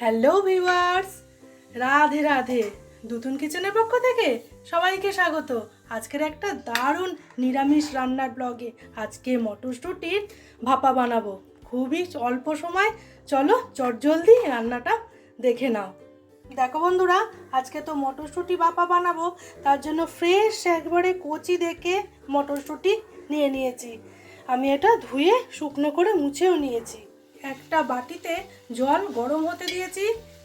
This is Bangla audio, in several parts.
Hello viewers Radhe Radhe. দুতুন কিচেনের পক্ষ থেকে সবাইকে স্বাগত। আজকের একটা দারুণ নিরামিষ রান্নার ব্লগে আজকে মটরশুটির ভাপা বানাবো। খুবই অল্প সময়। চলো চটজলদি রান্নাটা দেখে নাও। দেখো বন্ধুরা, আজকে তো মটরশুঁটি ভাপা বানাবো। তার জন্য ফ্রেশ একবারে কচি দেখে মটরশুঁটি নিয়ে নিয়েছি। আমি এটা ধুয়ে শুকনো করে মুছেও নিয়েছি। একটা বাটিতে জল গরম হতে দিয়েছি,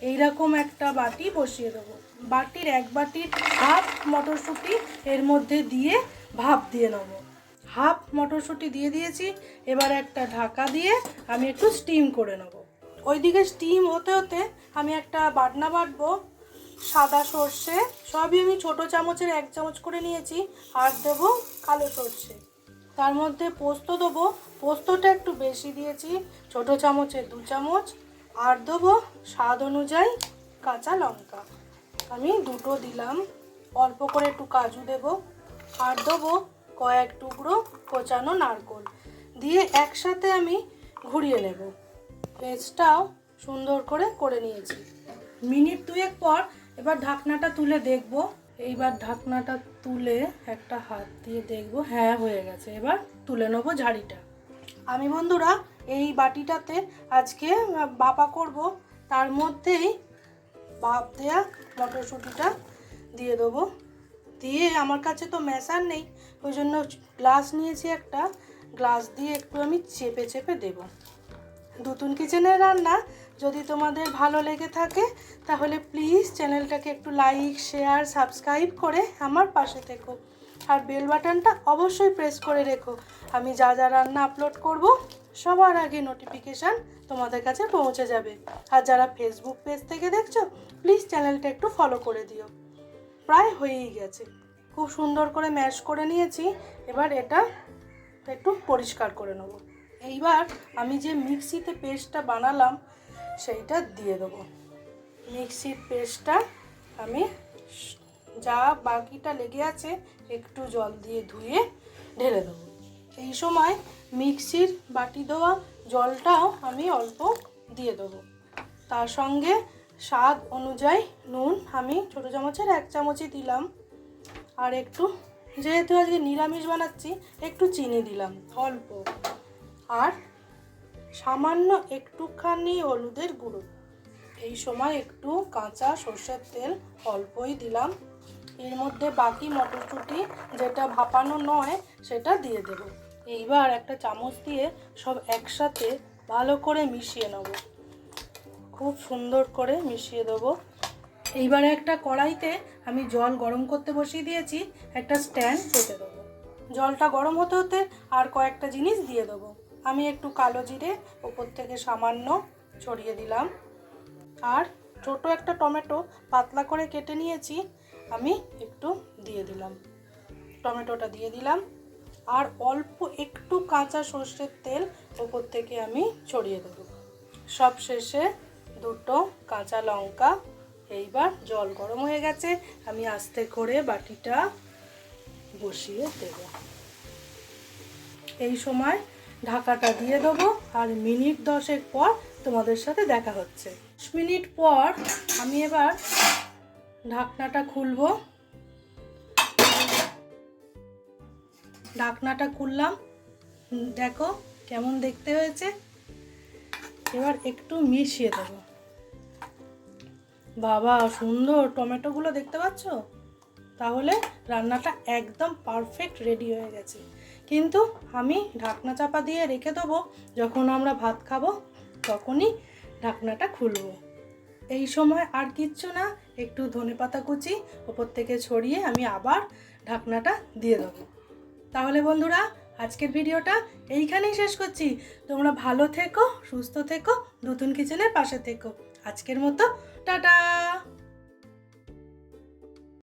এইরকম একটা বাটি বসিয়ে দেবো। বাটির এক বাটির হাফ মটরশুঁটি এর মধ্যে দিয়ে ভাপ দিয়ে নেব। হাফ মটরশুঁটি দিয়ে দিয়েছি, এবার একটা ঢাকা দিয়ে আমি একটু স্টিম করে নেব। ওইদিকে স্টিম হতে হতে আমি একটা বাটনা বাটবো, সাদা সর্ষে, সবই আমি ছোট চামচের এক চামচ করে নিয়েছি, আর দেবো কালো সর্ষে। তার মধ্যে পোস্ত দেবো। পোস্তটা একটু বেশি দিয়েছি, ছোট চামচে দু চামচ। আর দেবো স্বাদ অনুযায়ী কাঁচা লঙ্কা। আমি দুটো দিলাম। অল্প করে একটু কাজু দেবো। আর দেবো কয়েক টুকরো কোচানো নারকোল। দিয়ে একসাথে আমি ঘুরিয়ে নেব। পেস্টটাও সুন্দর করে করে নিয়েছি। মিনিট দুয়েক পর এবার ঢাকনাটা তুলে দেখব। এইবার ঢাকনাটা তুলে একটা হাত দিয়ে দেখব। হ্যাঁ হয়ে গেছে। এবার তুলে নেব ঝাড়িটা। আমি বন্ধুরা, এই বাটিটাতে আজকে বাপা করব। তার মধ্যেই বাপ দেয়া মটরশুঁটিটা দিয়ে দেবো। দিয়ে আমার কাছে তো মেশার নেই, ওই জন্য গ্লাস নিয়েছি একটা। গ্লাস দিয়ে একটু আমি চেপে চেপে দেবো। দুতুন কিচেনের রান্না যদি তোমাদের ভালো লেগে থাকে, তাহলে প্লিজ চ্যানেলটাকে একটু লাইক শেয়ার সাবস্ক্রাইব করে আমার পাশে থেকো। আর বেল বাটনটা অবশ্যই প্রেস করে রেখো। আমি যা যা রান্না আপলোড করব, সবার আগে নোটিফিকেশান তোমাদের কাছে পৌঁছে যাবে। আর যারা ফেসবুক পেজ থেকে দেখছ প্লিজ চ্যানেলটা একটু ফলো করে দিও। প্রায় হয়েই গেছে। খুব সুন্দর করে ম্যাশ করে নিয়েছি। এবার এটা একটু পরিষ্কার করে নেব। এইবার আমি যে মিক্সিতে পেস্টটা বানালাম সেইটা দিয়ে দেবো। মিক্সির পেস্টটা আমি যা বাকিটা লেগে আছে একটু জল দিয়ে ধুয়ে ঢেলে দেবো। এই সময় মিক্সির বাটি দেওয়া জলটাও আমি অল্প দিয়ে দেবো। তার সঙ্গে স্বাদ অনুযায়ী নুন আমি ছোটো চামচের এক চামচই দিলাম। আর একটু, যেহেতু আজকে নিরামিষ বানাচ্ছি, একটু চিনি দিলাম, অল্প। আর সামান্য একটুখানি হলুদের গুঁড়ো। এই সময় একটু কাঁচা সর্ষের তেল অল্পই দিলাম। এর মধ্যে বাকি মটরশুঁটি যেটা ভাপানো নয়, সেটা দিয়ে দেব। এইবার একটা চামচ দিয়ে সব একসাথে ভালো করে মিশিয়ে নেব। খুব সুন্দর করে মিশিয়ে দেবো। এইবারে একটা কড়াইতে আমি জল গরম করতে বসিয়ে দিয়েছি, একটা স্ট্যান্ড পেতে দেবো। জলটা গরম হতে হতে আর কয়েকটা জিনিস দিয়ে দেবো। আমি একটু কালো জিরে ওপর থেকে সামান্য ছড়িয়ে দিলাম। আর ছোট একটা টমেটো পাতলা করে কেটে নিয়েছি, আমি একটু দিয়ে দিলাম। টমেটোটা দিয়ে দিলাম। আর অল্প একটু কাঁচা সর্ষের তেল ওপর থেকে আমি ছড়িয়ে দেবো। সব শেষে দুটো কাঁচা লঙ্কা, এইবার জল গরম হয়ে গেছে, আমি আস্তে করে বাটিটা বসিয়ে দেব। এই সময় ঢাকাটা দিয়ে দেবো আর মিনিট দশেক পর তোমাদের সাথে দেখা হচ্ছে। দশ মিনিট পর আমি এবার ঢাকনাটা খুলবো। ঢাকনাটা খুললাম। দেখো কেমন দেখতে হয়েছে। এবার একটু মিশিয়ে দেবো। বাবা, সুন্দর টমেটোগুলো দেখতে পাচ্ছ? তাহলে রান্নাটা একদম পারফেক্ট রেডি হয়ে গেছে। কিন্তু আমি ঢাকনা চাপা দিয়ে রেখে দেবো, যখন আমরা ভাত খাব তখনই ঢাকনাটা খুলবো। এই সময় আর কিচ্ছু না, একটু ধনেপাতা কুচি, ওপর থেকে ছড়িয়ে আমি আবার ঢাকনাটা দিয়ে দেবো। তাহলে বন্ধুরা, আজকের ভিডিওটা এইখানেই শেষ করছি। তোমরা ভালো থেকো, সুস্থ থেকো, নতুন কিচেনের পাশে থেকো। আজকের মতো, টাটা!